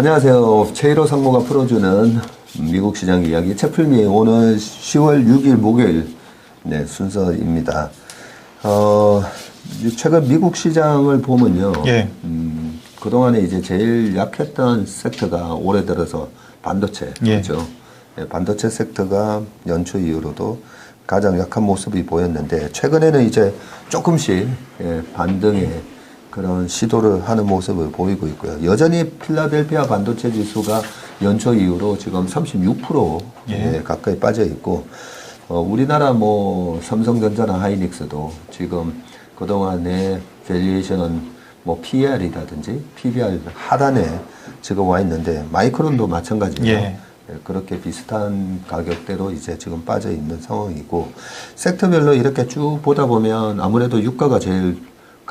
안녕하세요. 최일호 상무가 풀어주는 미국 시장 이야기 채플미 오늘 10월 6일 목요일 네, 순서입니다. 어, 최근 미국 시장을 보면요. 예. 음, 그동안에 이제 제일 약했던 섹터가 올해 들어서 반도체. 예. 그렇죠. 예, 반도체 섹터가 연초 이후로도 가장 약한 모습이 보였는데 최근에는 이제 조금씩 예, 반등의 그런 시도를 하는 모습을 보이고 있고요. 여전히 필라델피아 반도체 지수가 연초 이후로 지금 36% 예. 예, 가까이 빠져 있고 어, 우리나라 뭐 삼성전자나 하이닉스도 지금 그동안의 밸류에이션은 뭐 PER이라든지 PBR 하단에 지금 와 있는데 마이크론도 마찬가지예요. 예. 예, 그렇게 비슷한 가격대로 이제 지금 빠져 있는 상황이고 섹터별로 이렇게 쭉 보다 보면 아무래도 유가가 제일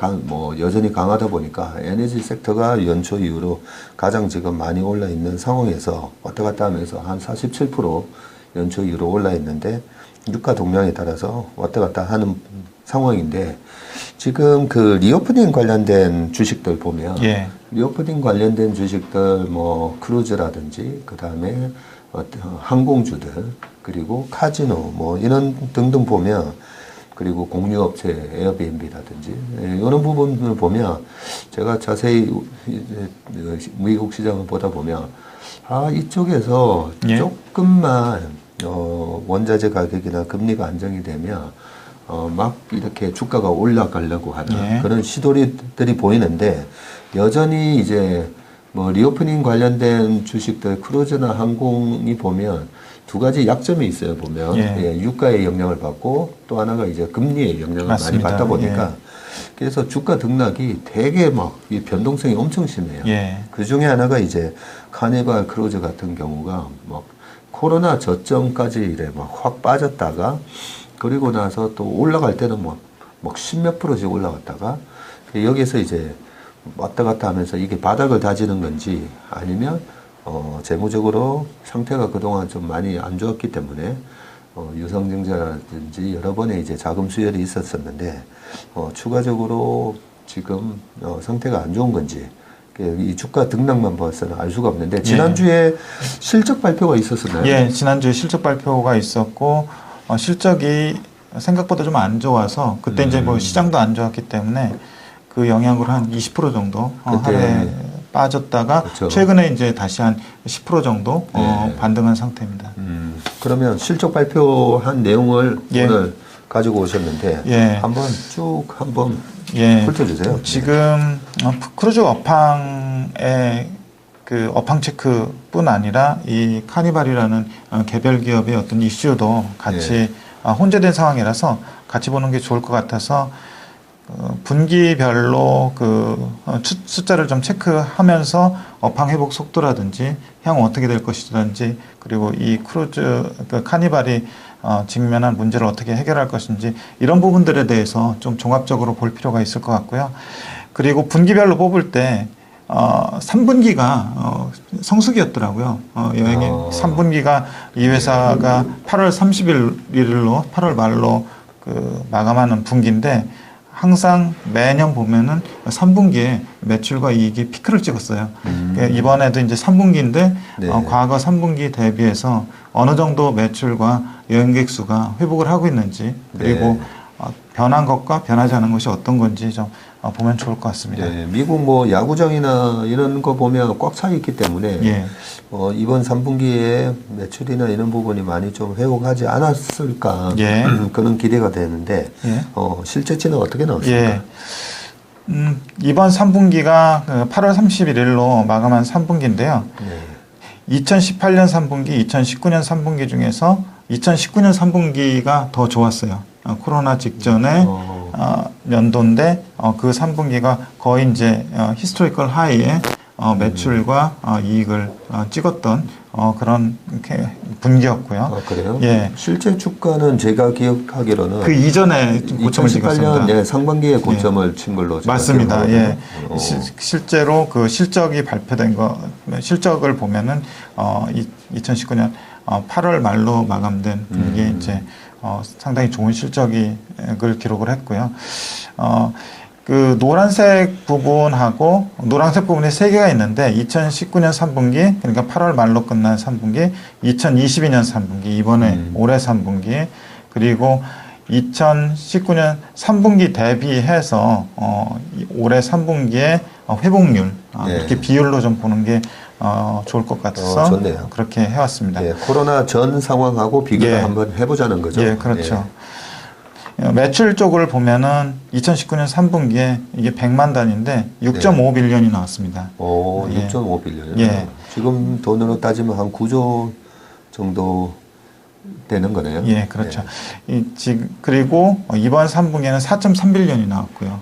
강, 뭐 여전히 강하다 보니까 에너지 섹터가 연초 이후로 가장 지금 많이 올라 있는 상황에서 왔다 갔다 하면서 한 47% 연초 이후로 올라 있는데 유가 동향에 따라서 왔다 갔다 하는 상황인데 지금 그 리오프닝 관련된 주식들 보면 예. 리오프닝 관련된 주식들 뭐 크루즈라든지 그다음에 어떤 항공주들 그리고 카지노 뭐 이런 등등 보면 그리고 공유업체 에어비앤비라든지 예, 이런 부분을 보면 제가 자세히 이제 미국 시장을 보다 보면 아 이쪽에서 예. 조금만 어 원자재 가격이나 금리가 안정이 되면 어 막 이렇게 주가가 올라가려고 하는 예. 그런 시도들이 보이는데 여전히 이제 뭐 리오프닝 관련된 주식들 크루즈나 항공이 보면 두 가지 약점이 있어요 보면 예. 예, 유가의 영향을 받고 또 하나가 이제 금리의 영향을 맞습니다. 많이 받다 보니까 예. 그래서 주가 등락이 되게 막 이 변동성이 엄청 심해요. 예. 그 중에 하나가 이제 카니발 크루즈 같은 경우가 막 코로나 저점까지 이래 막 확 빠졌다가 그리고 나서 또 올라갈 때는 뭐, 막 십몇 프로씩 올라갔다가 여기서 이제 왔다 갔다 하면서 이게 바닥을 다지는 건지 아니면 어, 재무적으로 상태가 그동안 좀 많이 안 좋았기 때문에 어, 유성증자라든지 여러 번의 이제 자금 수혈이 있었었는데 어, 추가적으로 지금 어, 상태가 안 좋은 건지 그이 주가 등락만 봐서는 알 수가 없는데 지난주에 실적 발표가 있었었나요? 예, 지난주에 실적 발표가 있었고 어, 실적이 생각보다 좀 안 좋아서 그때 이제 음. 뭐 시장도 안 좋았기 때문에 그 영향으로 한 20% 정도 어, 그때. 하루에 빠졌다가 그렇죠. 최근에 이제 다시 한 10% 정도 어, 네. 반등한 상태입니다. 음, 그러면 실적 발표한 내용을 예. 오늘 가지고 오셨는데 예. 한번 쭉 한번 예. 훑어주세요. 지금 어, 크루즈 업황의 그 업황 체크뿐 아니라 이 카니발이라는 어, 개별 기업의 어떤 이슈도 같이 예. 어, 혼재된 상황이라서 같이 보는 게 좋을 것 같아서 어, 분기별로 그 어, 추- 숫자를 좀 체크하면서 업황 회복 속도라든지 향후 어떻게 될 것이든지 그리고 이 크루즈 그 카니발이 어, 직면한 문제를 어떻게 해결할 것인지 이런 부분들에 대해서 좀 종합적으로 볼 필요가 있을 것 같고요. 그리고 분기별로 뽑을 때 어, 3분기가 어, 성수기였더라고요. 어, 여행의 어. 3분기가 이 회사가 8월 30일로 8월 말로 그 마감하는 분기인데 항상 매년 보면은 3분기에 매출과 이익이 피크를 찍었어요. 음. 그러니까 이번에도 이제 3분기인데 네. 어, 과거 3분기 대비해서 어느 정도 매출과 여행객 수가 회복을 하고 있는지 그리고 네. 어, 변한 것과 변하지 않은 것이 어떤 건지 좀 어, 보면 좋을 것 같습니다. 네, 미국 뭐 야구장이나 이런 거 보면 꽉 차 있기 때문에 예. 어, 이번 3분기에 매출이나 이런 부분이 많이 좀 회복하지 않았을까 예. 그런 기대가 되는데 예. 어, 실제치는 어떻게 나왔습니까? 예. 음, 이번 3분기가 8월 31일로 마감한 3분기인데요. 네. 2018년 3분기, 2019년 3분기 중에서 2019년 3분기가 더 좋았어요. 어, 코로나 직전에 어. 어, 연도인데 어, 그 3분기가 거의 이제 어, 히스토리컬 하이에 어, 매출과 어, 이익을 어, 찍었던 어, 그런 이렇게 분기였고요. 아, 그래요? 예. 실제 주가는 제가 기억하기로는 그 이전에 좀 고점을 2018년 찍었습니다. 네, 상반기에 고점을 친 걸로 맞습니다. 예. 기억하거든요. 어. 시- 실제로 그 실적이 발표된 거 실적을 보면은 어 2019년 어 8월 말로 마감된 음. 이제 어 상당히 좋은 실적이 을 기록을 했고요. 어 그 노란색 부분하고 노란색 부분이 세 개가 있는데 2019년 3분기 그러니까 8월 말로 끝난 3분기, 2022년 3분기 이번에 음. 올해 3분기 그리고 2019년 3분기 대비해서 어, 이 올해 3분기의 회복률 아, 네. 이렇게 비율로 좀 보는 게 어, 좋을 것 같아서 어. 그렇게 해왔습니다. 예, 코로나 전 상황하고 비교를 예. 한번 해보자는 거죠. 예, 그렇죠. 어, 매출 쪽을 보면은 2019년 3분기에 이게 100만 단위인데 6.5 빌리언이 나왔습니다. 예. 오, 예. 6.5 빌리언. 예. 지금 돈으로 따지면 한 9조 정도 되는 거네요. 예, 그렇죠. 이, 지금 그리고 어, 이번 3분기에는 4.3 빌리언이 나왔고요.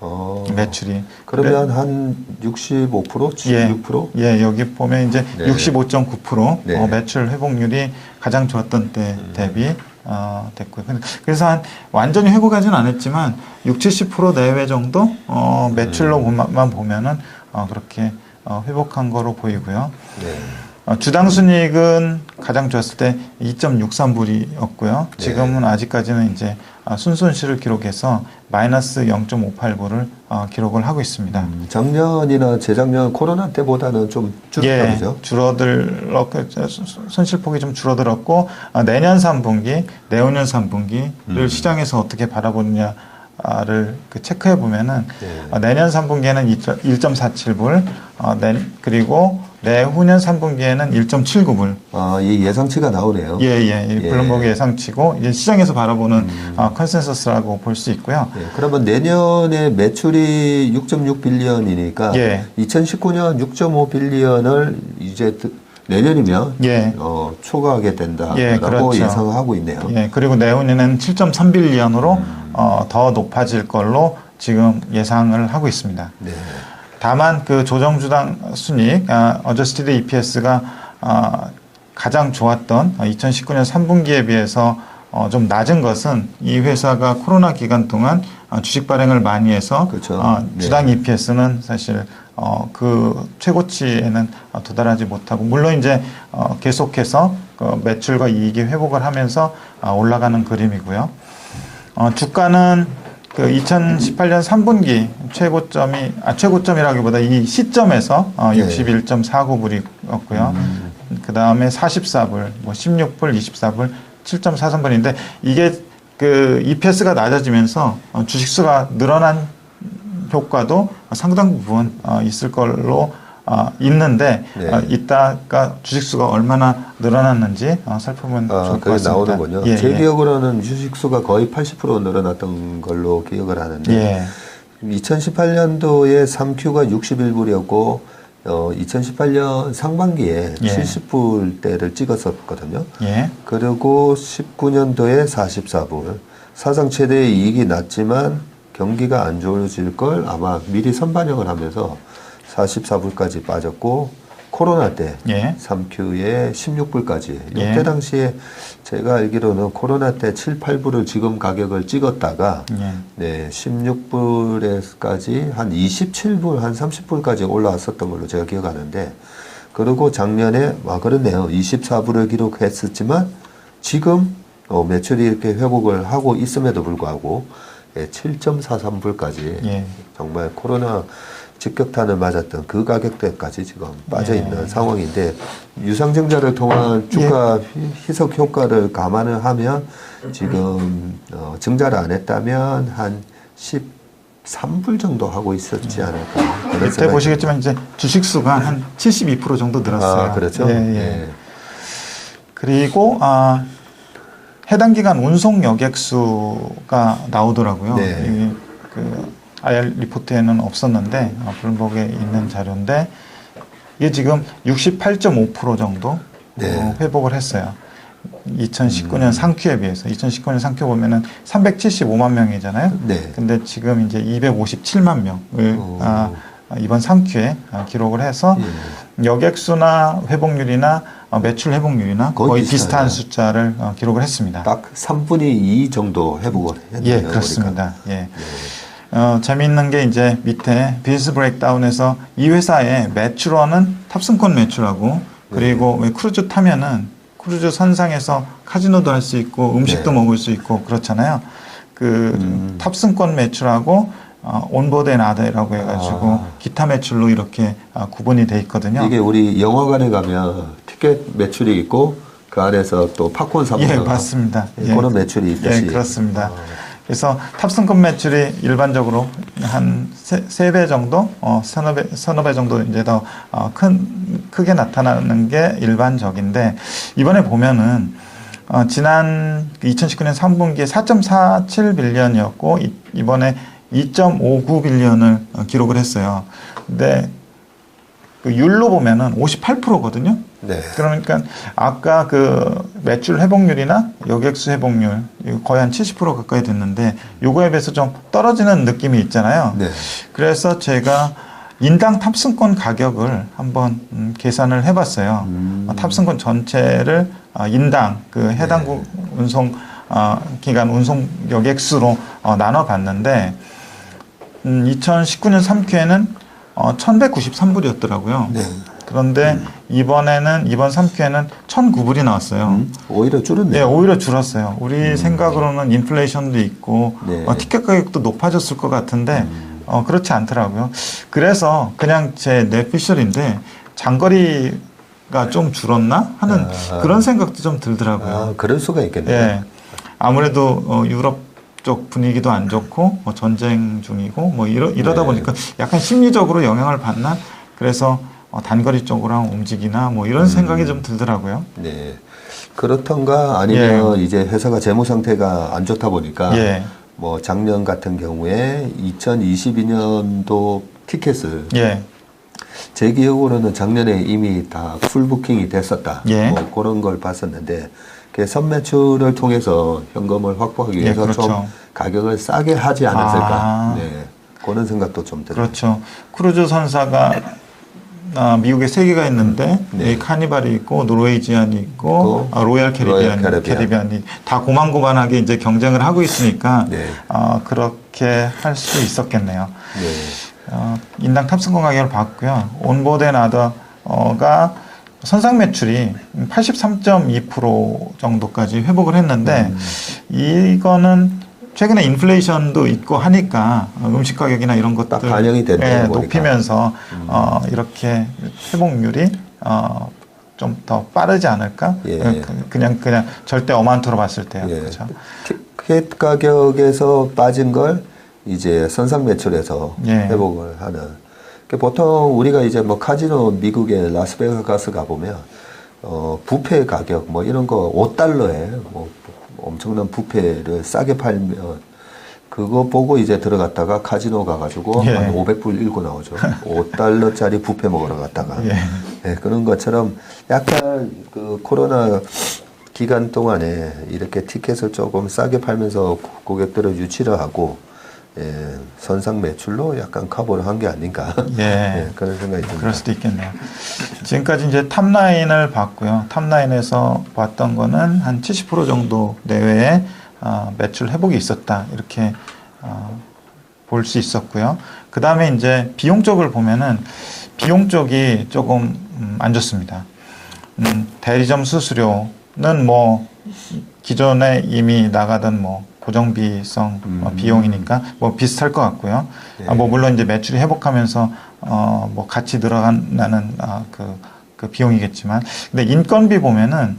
어, 매출이. 그러면 한 65%, 76%? 예, 여기 보면 이제 네. 65.9% 네. 어, 매출 회복률이 가장 좋았던 때 음. 대비 어, 됐고요. 그래서 한 완전히 회복하지는 않았지만 6, 70% 내외 정도 어, 음. 매출로만 보면은 어, 그렇게 어, 회복한 거로 보이고요. 네. 어, 주당 순이익은 가장 좋았을 때 2.63불이었고요. 네. 지금은 아직까지는 이제 아, 순손실을 기록해서 마이너스 0.58불을 어, 기록을 하고 있습니다. 음, 작년이나 재작년 코로나 때보다는 좀 줄었다 예, 그죠? 줄어들었고 손실폭이 좀 줄어들었고 아, 내년 3분기, 내후년 3분기를 음. 시장에서 어떻게 바라보느냐를 그 체크해 보면은 예. 어, 내년 3분기에는 1.47불, 어, 내, 그리고 내후년 3분기에는 1.79불. 아, 이 예상치가 나오네요. 예, 예, 이 예. 블룸버그 예상치고 이제 시장에서 바라보는 음. 어, 컨센서스라고 볼 수 있고요. 예, 그러면 내년에 매출이 6.6 빌리언이니까 예. 2019년 6.5 빌리언을 이제 드- 내년이면 예. 어, 초과하게 된다라고 예, 그렇죠. 예상하고 있네요. 예, 그리고 내후년에는 7.3 빌리언으로 어, 더 높아질 걸로 지금 예상을 하고 있습니다. 네. 다만 그 조정주당 순익, 아, 어저스티드 EPS가 아, 가장 좋았던 2019년 3분기에 비해서 어, 좀 낮은 것은 이 회사가 코로나 기간 동안 어, 주식 발행을 많이 해서 그렇죠. 어, 네. 주당 EPS는 사실 어, 그 최고치에는 어, 도달하지 못하고 물론 이제 어, 계속해서 그 매출과 이익이 회복을 하면서 아, 올라가는 그림이고요. 어, 주가는 그 2018년 3분기 최고점이 아 최고점이라기보다 이 시점에서 어, 네. 61.49불이었고요. 그 다음에 44불, 뭐 16불, 24불, 7.43불인데 이게 그 EPS가 낮아지면서 어, 주식수가 늘어난 효과도 상당 부분 어, 있을 걸로 어, 있는데 네. 어, 이따가 주식수가 얼마나 늘어났는지 어, 살펴보면 아, 좋을 것 같습니다. 나오는군요. 예, 제 예. 기억으로는 주식수가 거의 80% 늘어났던 걸로 기억을 하는데 예. 2018년도에 3Q가 61불이었고 어, 2018년 상반기에 예. 70불대를 찍었었거든요. 예. 그리고 19년도에 44불. 사상 최대의 이익이 났지만 경기가 안 좋아질 걸 아마 미리 선반영을 하면서 44불까지 빠졌고 코로나 때 예. 3Q에 16불까지. 예. 이때 당시에 제가 알기로는 코로나 때 7, 8불을 지금 가격을 찍었다가 예. 네, 16불에까지 한 27불, 한 30불까지 올라왔었던 걸로 제가 기억하는데, 그리고 작년에, 아, 그렇네요. 24불을 기록했었지만, 지금, 어, 매출이 이렇게 회복을 하고 있음에도 불구하고, 예, 7.43불까지, 예. 정말 코로나 직격탄을 맞았던 그 가격대까지 지금 빠져 있는 예. 상황인데 유상증자를 통한 주가 희- 희석 효과를 감안을 하면 지금 어, 증자를 안 했다면 한 13불 정도 하고 있었지 않을까 그런 이때 생각이 보시겠지만 이제 주식 수가 한 72% 정도 늘었어요. 아, 그렇죠? 예, 예. 그리고 아 해당 기간 운송 여객 수가 나오더라고요. 네. 이, 그 IR 리포트에는 없었는데 어, 블룸버그에 있는 자료인데 이게 지금 68.5% 정도 네. 어, 회복을 했어요. 2019년 음. 상큐에 비해서 2019년 상큐 보면은 375만 명이잖아요. 네. 근데 지금 이제 257만 명을 오. 아, 이번 3큐에 아, 기록을 해서 예. 여객수나 회복률이나 어, 매출 회복률이나 거의 거의. 비슷한 숫자를 어, 기록을 했습니다. 딱 3분의 2 정도 회복을 했네요. 예, 그렇습니다. 예. 보니까. 어, 재미있는 게 이제 밑에 비즈니스 브레이크다운에서 이 회사의 매출원은 탑승권 매출하고 그리고 왜 크루즈 타면은 크루즈 선상에서 카지노도 할 수 있고 음식도 네. 먹을 수 있고 그렇잖아요. 그 음. 탑승권 매출하고 어, 온보드 앤 아더라고 해가지고 아. 기타 매출로 이렇게 아, 구분이 돼 있거든요. 이게 우리 영화관에 가면 티켓 매출이 있고 그 안에서 또 팝콘 사 예, 먹는 맞습니다. 예, 그런 매출이 있듯이. 예, 그렇습니다. 그래서 탑승권 매출이 일반적으로 한 세 배 정도, 어, 서너 배, 서너 배 정도 이제 더, 어, 큰, 크게 나타나는 게 일반적인데, 이번에 보면은, 어, 지난 2019년 3분기에 4.47 빌리언이었고, 이, 이번에 2.59 빌리언을 어, 기록을 했어요. 근데, 그 율로 보면은 58%거든요. 네. 그러니까 아까 그 매출 회복률이나 여객수 회복률 거의 한 70% 가까이 됐는데 요거에 비해서 좀 떨어지는 느낌이 있잖아요. 네. 그래서 제가 인당 탑승권 가격을 한번 음, 계산을 해봤어요. 음. 어, 탑승권 전체를 어, 인당 그 해당 네. 구- 운송 어, 기간 운송 여객수로 어, 나눠봤는데 음, 2019년 3큐에는 어, 1,193불이었더라고요. 네. 그런데 이번에는 이번 3큐에는 1,009불이 나왔어요. 음, 오히려 줄었네요. 네, 오히려 줄었어요. 우리 생각으로는 인플레이션도 있고 네. 음. 어, 티켓 가격도 높아졌을 것 같은데 어, 그렇지 않더라고요. 그래서 그냥 제 뇌피셜인데 장거리가 좀 줄었나 하는 아. 그런 생각도 좀 들더라고요. 아, 그럴 수가 있겠네요. 예. 아무래도 어, 유럽 쪽 분위기도 안 좋고 뭐 전쟁 중이고 뭐 이러, 이러다 네. 보니까 약간 심리적으로 영향을 받나 그래서 어, 단거리 쪽으로 움직이나 뭐 이런 생각이 좀 들더라고요. 네. 그렇던가 아니면 이제 회사가 재무 상태가 안 좋다 보니까 예. 뭐 작년 같은 경우에 2022년도 티켓을 예. 제 기억으로는 작년에 이미 다 풀부킹이 됐었다. 예. 뭐 그런 걸 봤었는데 그 선매출을 통해서 현금을 확보하기 예, 위해서 그렇죠. 좀 가격을 싸게 하지 않았을까. 아. 네. 그런 생각도 좀 들어요. 그렇죠. 크루즈 선사가 아, 미국에 세 개가 있는데 네. 이 카니발이 있고 노르웨이지안이 있고 아, 로얄 캐리비안, 로얄 캐리비안. 캐리비안이 다 고만고만하게 이제 경쟁을 하고 있으니까 네. 아, 그렇게 할 수 있었겠네요. 네. 어, 인당 탑승권 가격을 봤고요. 온보드 앤 아더가 선상 매출이 83.2% 정도까지 회복을 했는데 음. 이거는 최근에 인플레이션도 있고 하니까 음식 가격이나 이런 것들 딱 반영이 됐네요, 예. 높이면서 어, 이렇게 회복률이 어, 좀 더 빠르지 않을까? 예. 그- 그냥 그냥 절대 어만투로 봤을 때요. 예. 그렇죠. 티켓 가격에서 빠진 걸 이제 선상 매출에서 예. 회복을 하는. 그 보통 우리가 이제 뭐 카지노 미국의 라스베가스 가보면 어 부페 가격 뭐 이런 거 5달러에 뭐 엄청난 부페를 싸게 팔면 그거 보고 이제 들어갔다가 카지노 가가지고 예. 한 500불 잃고 나오죠. 5달러짜리 부페 먹으러 갔다가. 예. 예, 그런 것처럼 약간 그 코로나 기간 동안에 이렇게 티켓을 조금 싸게 팔면서 고- 고객들을 유치를 하고 예, 선상 매출로 약간 커버를 한 게 아닌가 예. 그런 생각이 듭니다. 그럴 수도 있겠네요. 지금까지 이제 탑라인을 봤고요. 탑라인에서 봤던 거는 한 70% 정도 내외의 어, 매출 회복이 있었다. 이렇게 어, 볼 수 있었고요. 그 다음에 이제 비용 쪽을 보면은 비용 쪽이 조금 음, 안 좋습니다. 음, 대리점 수수료는 뭐 기존에 이미 나가던 뭐 고정비성 어, 음. 비용이니까 뭐 비슷할 것 같고요. 네. 아, 뭐 물론 이제 매출이 회복하면서 어 뭐 같이 늘어가는 아, 그, 그 비용이겠지만 근데 인건비 보면은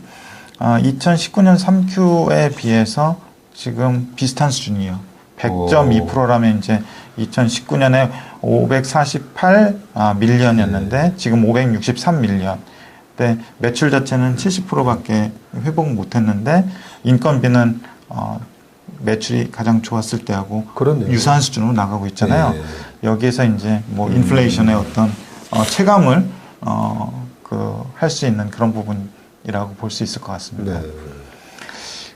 아, 2019년 3Q에 비해서 지금 비슷한 수준이에요. 100.2%라면 이제 2019년에 548 아, 밀리언이었는데 지금 563 밀리언. 근데 매출 자체는 70%밖에 회복 못했는데 인건비는 어, 매출이 가장 좋았을 때하고 그렇네요. 유사한 수준으로 나가고 있잖아요. 네. 여기에서 이제 뭐 인플레이션의 어떤 어, 체감을 어, 그 할 수 있는 그런 부분이라고 볼 수 있을 것 같습니다. 네.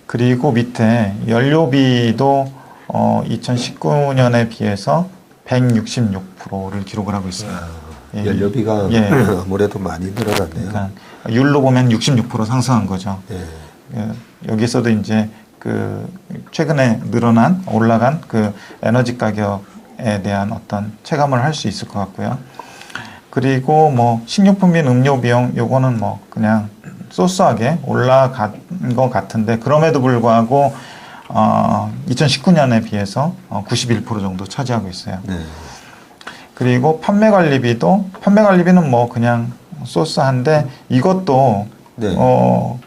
그리고 밑에 연료비도 어, 2019년에 비해서 166%를 기록을 하고 있습니다. 예. 연료비가 예. 아무래도 많이 늘어났네요. 그러니까 율로 보면 66% 상승한 거죠. 예. 예, 여기서도 이제 그 최근에 늘어난 올라간 그 에너지 가격에 대한 어떤 체감을 할 수 있을 것 같고요. 그리고 뭐 식료품 및 음료 비용 요거는 뭐 그냥 소소하게 올라간 것 같은데 그럼에도 불구하고 어, 2019년에 비해서 어, 91% 정도 차지하고 있어요. 네. 그리고 판매 관리비도 판매 관리비는 뭐 그냥 소스한데 이것도 네. 어,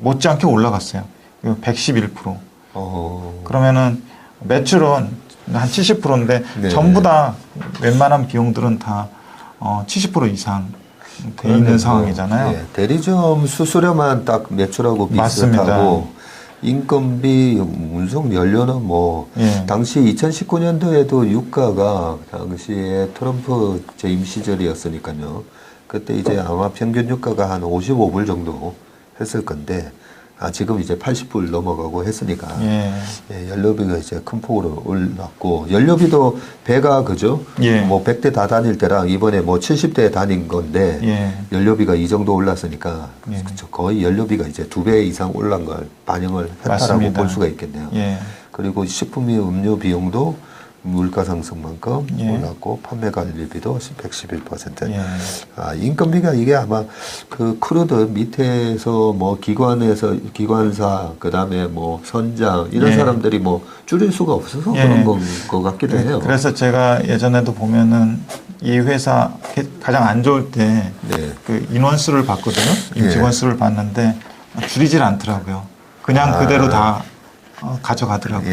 못지않게 올라갔어요. 111%. 어. 그러면은 매출은 한 70%인데 네. 전부 다 웬만한 비용들은 다 어, 70% 이상 돼 있는 뭐, 상황이잖아요. 예, 대리점 수수료만 딱 매출하고 맞습니다. 비슷하고 인건비, 운송 연료는 뭐 예. 당시 2019년도에도 유가가 당시에 트럼프 재임 시절이었으니까요. 그때 이제 아마 평균 유가가 한 55불 정도 했을 건데 아 지금 이제 80불 넘어가고 했으니까 예. 예, 연료비가 이제 큰 폭으로 올랐고 연료비도 배가 그죠? 예. 뭐 100대 다 다닐 때랑 이번에 뭐 70대 다닌 건데 예. 연료비가 이 정도 올랐으니까 예. 그쵸, 거의 연료비가 이제 두 배 이상 올란 걸 반영을 했다라고 맞습니다. 볼 수가 있겠네요. 예. 그리고 식품이 음료 비용도 물가 상승만큼 예. 올랐고 판매 관리비도 111%. 예. 아, 인건비가 이게 아마 그 크루드 밑에서 뭐 기관에서 기관사 그다음에 뭐 선장 이런 예. 사람들이 뭐 줄일 수가 없어서 예. 그런 건 것 같기도 해요. 그래서 제가 예전에도 보면은 이 회사 가장 안 좋을 때 네. 그 인원 수를 봤거든요. 임직원 예. 수를 봤는데 줄이질 않더라고요. 그냥 아. 그대로 다 어, 가져가더라고요.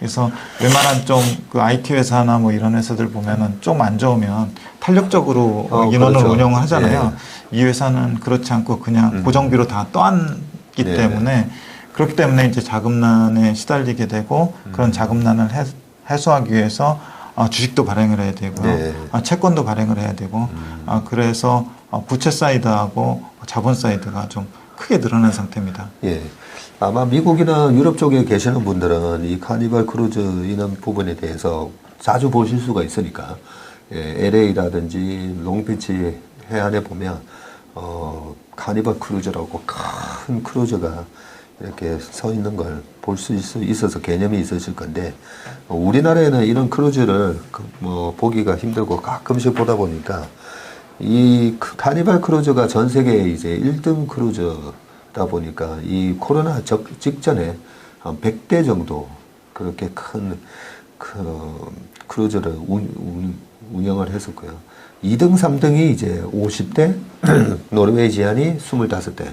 예. 그래서 웬만한 좀 그 IT 회사나 뭐 이런 회사들 보면은 좀 안 좋으면 탄력적으로 어, 인원을 그렇죠. 운영을 하잖아요. 이 회사는 그렇지 않고 그냥 음. 고정비로 다 떠안기 네. 때문에 그렇기 때문에 이제 자금난에 시달리게 되고 음. 그런 자금난을 해, 해소하기 위해서 어, 주식도 발행을 해야 되고요. 네. 아, 채권도 발행을 해야 되고 음. 아, 그래서 어, 부채 사이드하고 자본 사이드가 좀 크게 늘어난 상태입니다. 예. 아마 미국이나 유럽 쪽에 계시는 분들은 이 카니발 크루즈 이런 부분에 대해서 자주 보실 수가 있으니까 예, LA라든지 롱비치 해안에 보면 어, 카니발 크루즈라고 큰 크루즈가 이렇게 서 있는 걸 볼 수 있어서 개념이 있으실 건데 어, 우리나라에는 이런 크루즈를 그 뭐 보기가 힘들고 가끔씩 보다 보니까 이 크- 카니발 크루즈가 전 세계 이제 1등 크루즈다 보니까 이 코로나 적, 직전에 한 100대 정도 그렇게 큰 그 크루즈를 운, 운, 운 영을 했었고요. 2등, 3등이 이제 50대, 노르웨이지안이 25대.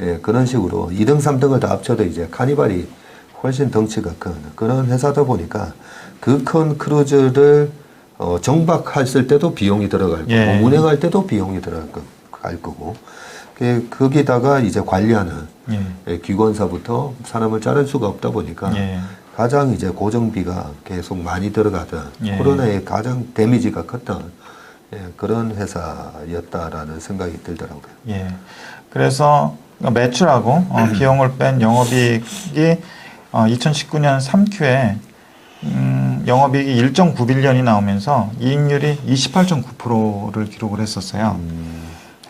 예, 그런 식으로 2등, 3등을 다 합쳐도 이제 카니발이 훨씬 덩치가 큰 그런 회사다 보니까 그 큰 크루즈를 어, 정박했을 때도 비용이 들어갈 거고 예. 운행할 때도 비용이 들어갈 거- 거고 그- 거기다가 이제 관리하는 예. 예, 기관사부터 사람을 자를 수가 없다 보니까 예. 가장 이제 고정비가 계속 많이 들어가던 예. 코로나에 가장 데미지가 컸던 예, 그런 회사였다라는 생각이 들더라고요. 예. 그래서 매출하고 어, 비용을 뺀 영업이익이 어, 2019년 3Q에 음, 영업이익이 1.9빌리언이 나오면서 이익률이 28.9%를 기록을 했었어요.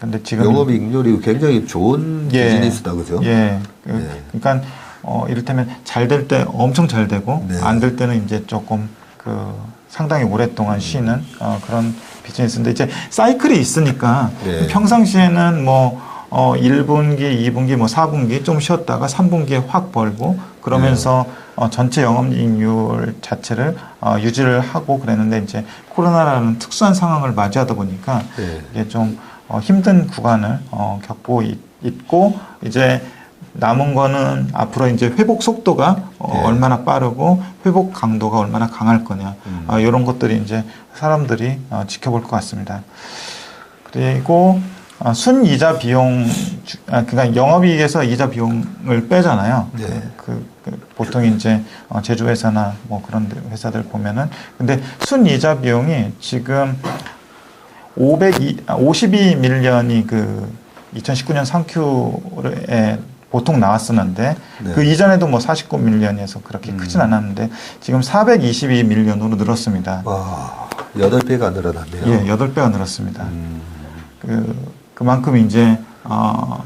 근데 지금 음. 영업이익률이 굉장히 좋은 예. 비즈니스다 그죠? 예. 그, 예. 그러니까 어, 이를테면 잘 될 때 엄청 잘 되고 네. 안될 때는 이제 조금 그 상당히 오랫동안 쉬는 어, 그런 비즈니스인데 이제 사이클이 있으니까 네. 평상시에는 뭐 어, 1분기, 2분기, 뭐 4분기 좀 쉬었다가 3분기에 확 벌고 그러면서 네. 어, 전체 영업이익률 자체를 어, 유지를 하고 그랬는데 이제 코로나라는 특수한 상황을 맞이하다 보니까 네. 이게 좀 어, 힘든 구간을 어, 겪고 있, 있고 이제 남은 거는 앞으로 이제 회복 속도가 어, 예. 얼마나 빠르고 회복 강도가 얼마나 강할 거냐 음. 어, 이런 것들이 이제 사람들이 어, 지켜볼 것 같습니다. 그리고 어, 순이자 비용, 주- 아, 그러니까 영업이익에서 이자 비용을 빼잖아요. 네. 그, 그, 그 보통 이제 어, 제조회사나 뭐 그런 데- 회사들 보면은 근데 순이자 비용이 지금 502, 아, 52밀리언이 그 2019년 3Q에 보통 나왔었는데 네. 그 이전에도 뭐 49밀리언에서 그렇게 크진 않았는데 지금 422밀리언으로 늘었습니다. 와, 8배가 늘어났네요. 예, 8배가 늘었습니다. 음, 그, 그만큼 이제, 어,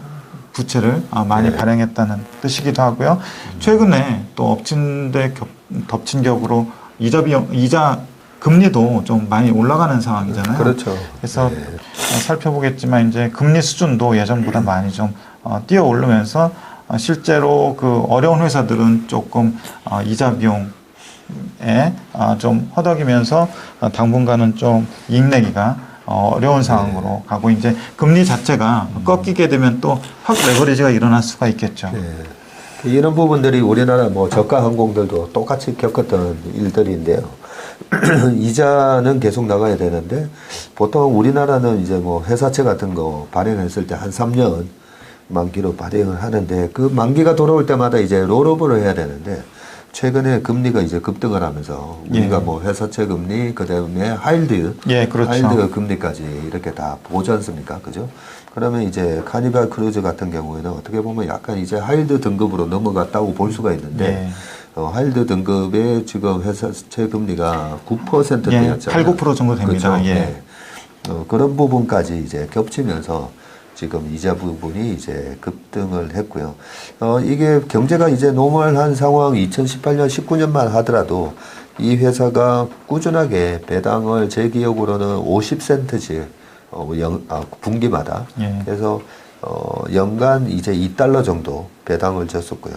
부채를 어, 많이 네. 발행했다는 뜻이기도 하고요. 최근에 또 엎친 데 겹, 덮친 격으로 이자 비용, 이자 금리도 좀 많이 올라가는 상황이잖아요. 그렇죠. 그래서 네. 어, 살펴보겠지만 이제 금리 수준도 예전보다 많이 좀 어, 뛰어 오르면서 어, 실제로 그 어려운 회사들은 조금 어, 이자 비용에 어, 좀 허덕이면서 어, 당분간은 좀 이익 내기가 어, 어려운 상황으로 가고 이제 금리 자체가 꺾이게 되면 또 확 레버리지가 일어날 수가 있겠죠. 네. 이런 부분들이 우리나라 뭐 저가 항공들도 똑같이 겪었던 일들인데요. 이자는 계속 나가야 되는데 보통 우리나라는 이제 뭐 회사채 같은 거 발행했을 때 한 3년 만기로 발행을 하는데 그 만기가 돌아올 때마다 이제 롤오버를 해야 되는데 최근에 금리가 이제 급등을 하면서 우리가 예. 뭐 회사채 금리 그다음에 하일드 예, 그렇죠. 하일드 금리까지 이렇게 다 보지 않습니까? 그죠? 그러면 이제 카니발 크루즈 같은 경우에는 어떻게 보면 약간 이제 하일드 등급으로 넘어갔다고 볼 수가 있는데 예. 어, 하일드 등급의 지금 회사채 금리가 9%대였잖아요. 예, 8, 9% 정도 됩니다. 예. 네. 어, 그런 부분까지 이제 겹치면서 지금 이자 부분이 이제 급등을 했고요. 어, 이게 경제가 이제 노멀한 상황 2018년, 19년만 하더라도 이 회사가 꾸준하게 배당을 제 기억으로는 50센트씩 어, 영, 아, 분기마다 예. 그래서 어, 연간 이제 2달러 정도 배당을 줬었고요.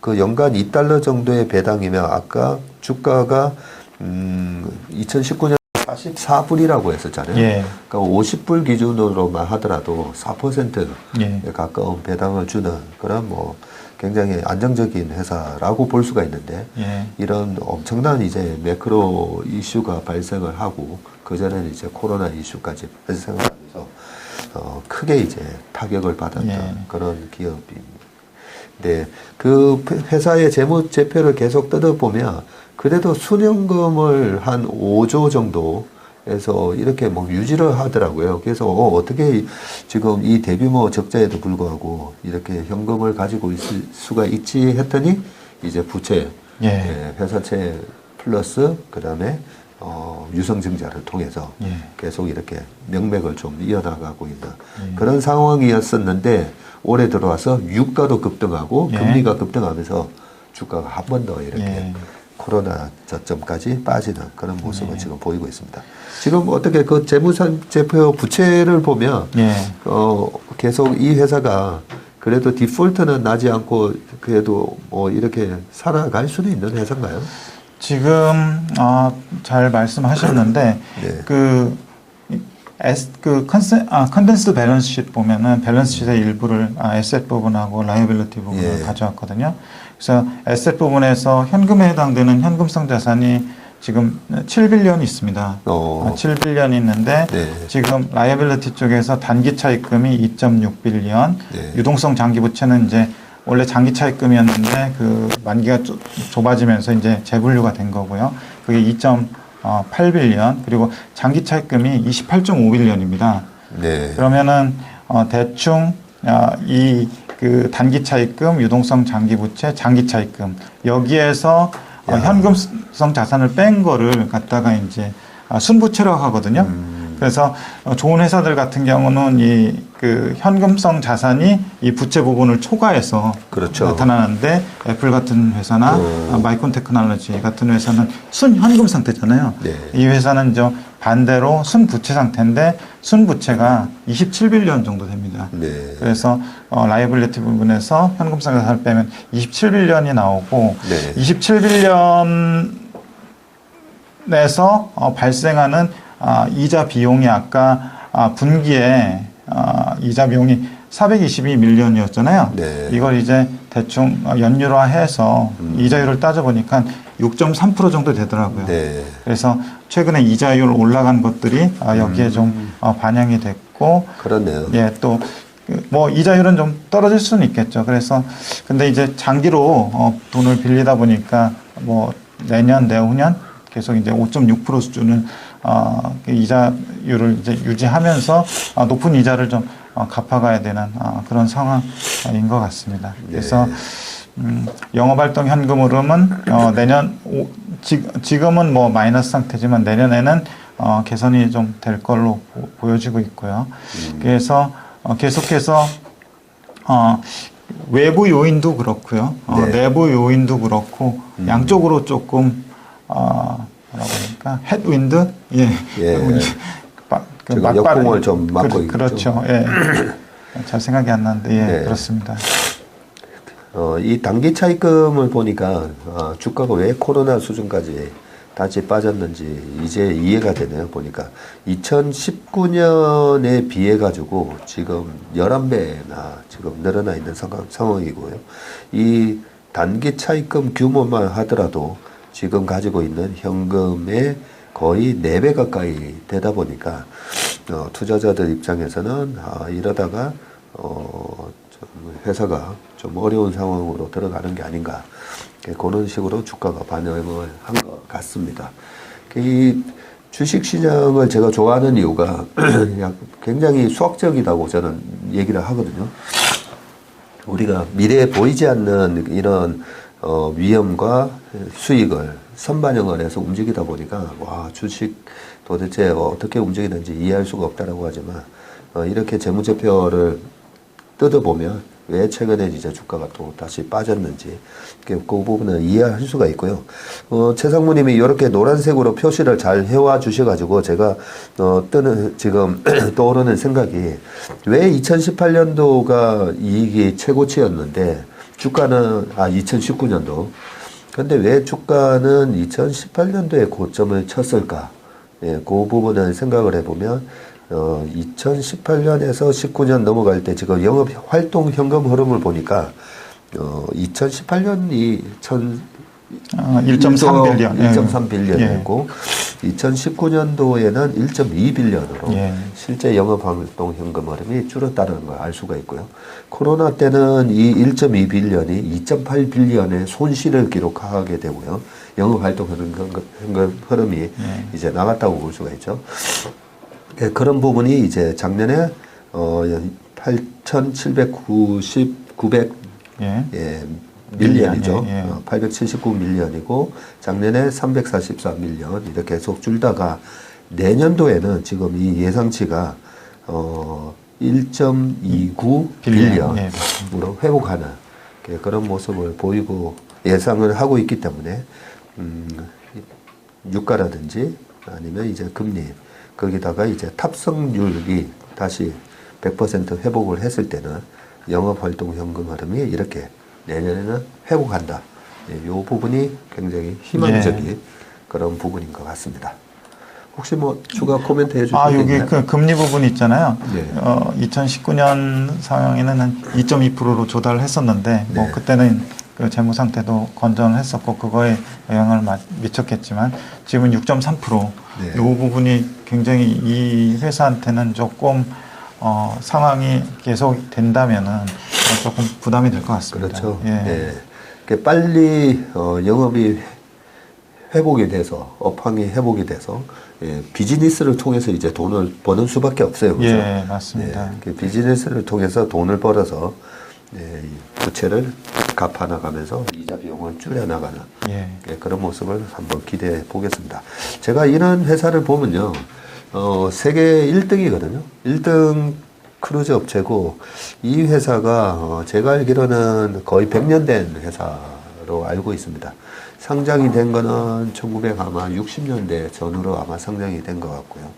그 연간 2달러 정도의 배당이면 아까 주가가 음, 2019년 44불이라고 했었잖아요. 예. 그러니까 50불 기준으로만 하더라도 4%에 예. 가까운 배당을 주는 그런 뭐 굉장히 안정적인 회사라고 볼 수가 있는데 예. 이런 엄청난 이제 매크로 이슈가 발생을 하고 그 전에는 이제 코로나 이슈까지 발생을 하면서 어, 크게 이제 타격을 받았던 예. 그런 기업입니다. 네, 그 회사의 재무 제표를 계속 뜯어보면 그래도 순연금을 한 5조 정도에서 이렇게 뭐 유지를 하더라고요. 그래서 어, 어떻게 지금 이 대규모 적자에도 불구하고 이렇게 현금을 가지고 있을 수가 있지 했더니 이제 부채, 예. 예, 회사채 플러스 그다음에 어, 유성증자를 통해서 예. 계속 이렇게 명맥을 좀 이어나가고 있는 예. 그런 상황이었었는데 올해 들어와서 유가도 급등하고 예. 금리가 급등하면서 주가가 한 번 더 이렇게 예. 코로나 저점까지 빠지는 그런 모습을 예. 지금 보이고 있습니다. 지금 어떻게 그 재무상 제표 부채를 보면 예. 어, 계속 이 회사가 그래도 디폴트는 나지 않고 그래도 뭐 이렇게 살아갈 수는 있는 회사인가요? 지금 어, 잘 말씀하셨는데 네. 그 이- 에스 그 컨센 아 컨덴스드 밸런스 시 보면은 밸런스 시트의 일부를 아, 에셋 부분하고 라이빌리티 부분을 예. 가져왔거든요. 그래서 에셋 부분에서 현금에 해당되는 현금성 자산이 지금 7빌리언이 있습니다. 어. 7빌리언이 있는데 네. 지금 라이빌리티 쪽에서 단기 차입금이 2.6빌리언, 네. 유동성 장기 부채는 이제 원래 장기 차입금이었는데 그 만기가 좁- 좁아지면서 이제 재분류가 된 거고요. 그게 2.8빌리언 그리고 장기 차입금이 28.5빌리언입니다. 네. 그러면은 어, 대충 어, 이 그 단기 차입금, 유동성 장기 부채, 장기 차입금 여기에서 어, 야. 현금성 자산을 뺀 거를 갖다가 이제 아, 순부채라고 하거든요. 음. 그래서 어, 좋은 회사들 같은 경우는 이 그 현금성 자산이 이 부채 부분을 초과해서 그렇죠. 나타나는데 애플 같은 회사나 어. 아, 마이콘 테크놀로지 같은 회사는 순 현금 상태잖아요. 네. 이 회사는 저 반대로 순 부채 상태인데 순 부채가 27빌리언 정도 됩니다. 네. 그래서 어, 라이블리티 부분에서 현금성 자산을 빼면 27빌리언이 나오고 네. 27빌리언에서 어, 발생하는 아, 이자 비용이 아까 아, 분기에 아, 이자 비용이 422밀리언이었잖아요. 네. 이걸 이제 대충 어, 연율화해서 이자율을 따져보니까 6.3% 정도 되더라고요. 음. 네. 그래서 최근에 이자율 올라간 것들이 아, 여기에 좀 어, 반영이 됐고 그렇네요. 예, 또, 그, 뭐, 이자율은 좀 떨어질 수는 있겠죠. 그래서, 근데 이제 장기로, 어, 돈을 빌리다 보니까, 뭐, 내년, 내후년 계속 이제 5.6% 수준을, 어, 그 이자율을 이제 유지하면서, 어, 높은 이자를 좀, 어, 갚아가야 되는, 어, 그런 상황인 것 같습니다. 그래서, 네. 음, 영업활동 현금 흐름은 어, 내년 오, 지, 지금은 뭐 마이너스 상태지만 내년에는 어, 개선이 좀 될 걸로 보, 보여지고 있고요. 그래서 어, 계속해서 어, 외부 요인도 그렇고요. 어, 네. 내부 요인도 그렇고 양쪽으로 조금 어, 뭐라고 할까 헤드윈드 예, 예. 막, 그 막바람- 역풍을 좀 맞고 그, 있죠. 그렇죠. 예. 잘 생각이 안 나는데 예, 네. 그렇습니다. 어, 이 단기 차입금을 보니까 어, 주가가 왜 코로나 수준까지 다시 빠졌는지 이제 이해가 되네요. 보니까 2019년에 비해 가지고 지금 11배나 지금 늘어나 있는 상황, 상황이고요. 이 단기 차입금 규모만 하더라도 지금 가지고 있는 현금의 거의 4배 가까이 되다 보니까 어, 투자자들 입장에서는 아, 이러다가 어, 좀 회사가 좀 어려운 상황으로 들어가는 게 아닌가 예, 그런 식으로 주가가 반영을 한 것 같습니다. 이 주식 시장을 제가 좋아하는 이유가 약- 굉장히 수학적이라고 저는 얘기를 하거든요. 우리가 미래에 보이지 않는 이런 어, 위험과 수익을 선반영을 해서 움직이다 보니까 와 주식 도대체 어떻게 움직이는지 이해할 수가 없다라고 하지만 어, 이렇게 재무제표를 뜯어보면 왜 최근에 이제 주가가 또 다시 빠졌는지 그, 그 부분을 이해할 수가 있고요. 어, 최상무님이 이렇게 노란색으로 표시를 잘 해와 주셔가지고 제가 어, 뜨는 지금 떠오르는 생각이 왜 2018년도가 이익이 최고치였는데 주가는 아 2019년도 근데 왜 주가는 2018년도에 고점을 쳤을까? 예, 그 부분을 생각을 해보면 어, 2018년에서 19년 넘어갈 때 지금 영업 활동 현금 흐름을 보니까 어, 2018년이 천 어, 1.3 빌리언. 예. 1.3 빌리언이고 2019년도에는 1.2 빌리언으로 예. 실제 영업 활동 현금 흐름이 줄었다는 걸 알 수가 있고요. 코로나 때는 이 1.2 빌리언이 2.8 빌리언의 손실을 기록하게 되고요. 영업 활동 현금, 현금 흐름이 예. 이제 나갔다고 볼 수가 있죠. 예, 그런 부분이 이제 작년에 어 8,790 900 예. 예, 밀리언이죠. 예, 예. 어, 879 밀리언이고 작년에 344 밀리언 이렇게 계속 줄다가 내년도에는 지금 이 예상치가 어 1.29 빌리언. 예, 빌리언으로 회복하는 예, 그런 모습을 보이고 예상을 하고 있기 때문에 음, 유가라든지 아니면 이제 금리 거기다가 이제 탑승률이 다시 100% 회복을 했을 때는 영업 활동 현금 흐름이 이렇게 내년에는 회복한다. 예, 이 부분이 굉장히 희망적인 예. 그런 부분인 것 같습니다. 혹시 뭐 추가 코멘트 해주실 아, 수 여기 있나요? 그 금리 부분 있잖아요. 네. 어, 2019년 상황에는 한 2.2%로 조달을 했었는데, 뭐, 네. 그때는 그 재무 상태도 건전을 했었고, 그거에 영향을 마- 미쳤겠지만, 지금은 6.3%. 네. 이 부분이 굉장히 이 회사한테는 조금, 어, 상황이 계속 된다면은 어, 조금 부담이 될 것 같습니다. 그렇죠. 예. 예. 그 빨리 어, 영업이 회복이 돼서 업황이 회복이 돼서 예, 비즈니스를 통해서 이제 돈을 버는 수밖에 없어요. 그죠? 예, 맞습니다. 예, 그 비즈니스를 통해서 돈을 벌어서 예, 이 부채를 갚아 나가면서 이자 비용을 줄여 나가는 예. 예, 그런 모습을 한번 기대해 보겠습니다. 제가 이런 회사를 보면요, 어, 세계 1등이거든요. 1등 크루즈 업체고, 이 회사가, 어, 제가 알기로는 거의 100년 된 회사로 알고 있습니다. 상장이 된 거는 1900 아마 60년대 전후로 아마 상장이 된 것 같고요.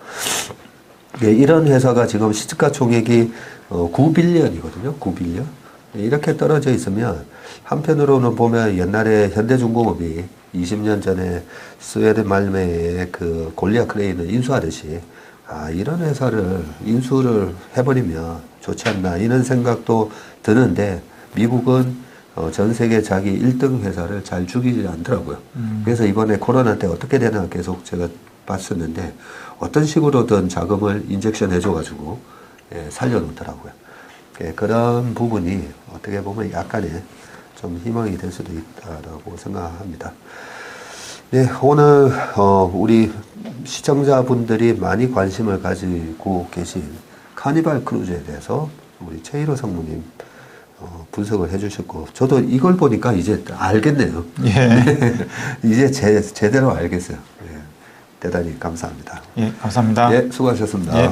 예, 이런 회사가 지금 시가총액이 어, 9빌리언이거든요. 9빌리언. 예, 이렇게 떨어져 있으면 한편으로는 보면 옛날에 현대중공업이 20년 전에 스웨덴 말매의 그 골리아 크레인을 인수하듯이 아 이런 회사를 인수를 해버리면 좋지 않나 이런 생각도 드는데 미국은 어, 전 세계 자기 1등 회사를 잘 죽이지 않더라고요. 그래서 이번에 코로나 때 어떻게 되나 계속 제가 봤었는데 어떤 식으로든 자금을 인젝션 해줘가지고 예, 살려놓더라고요. 예, 그런 부분이 어떻게 보면 약간의 좀 희망이 될 수도 있다라고 생각합니다. 네, 오늘 어, 우리 시청자분들이 많이 관심을 가지고 계신 카니발 크루즈에 대해서 우리 최일호 상무님 어, 분석을 해주셨고 저도 이걸 보니까 이제 알겠네요. 예. 이제 제, 제대로 알겠어요. 예, 대단히 감사합니다. 예, 감사합니다. 예, 수고하셨습니다. 예.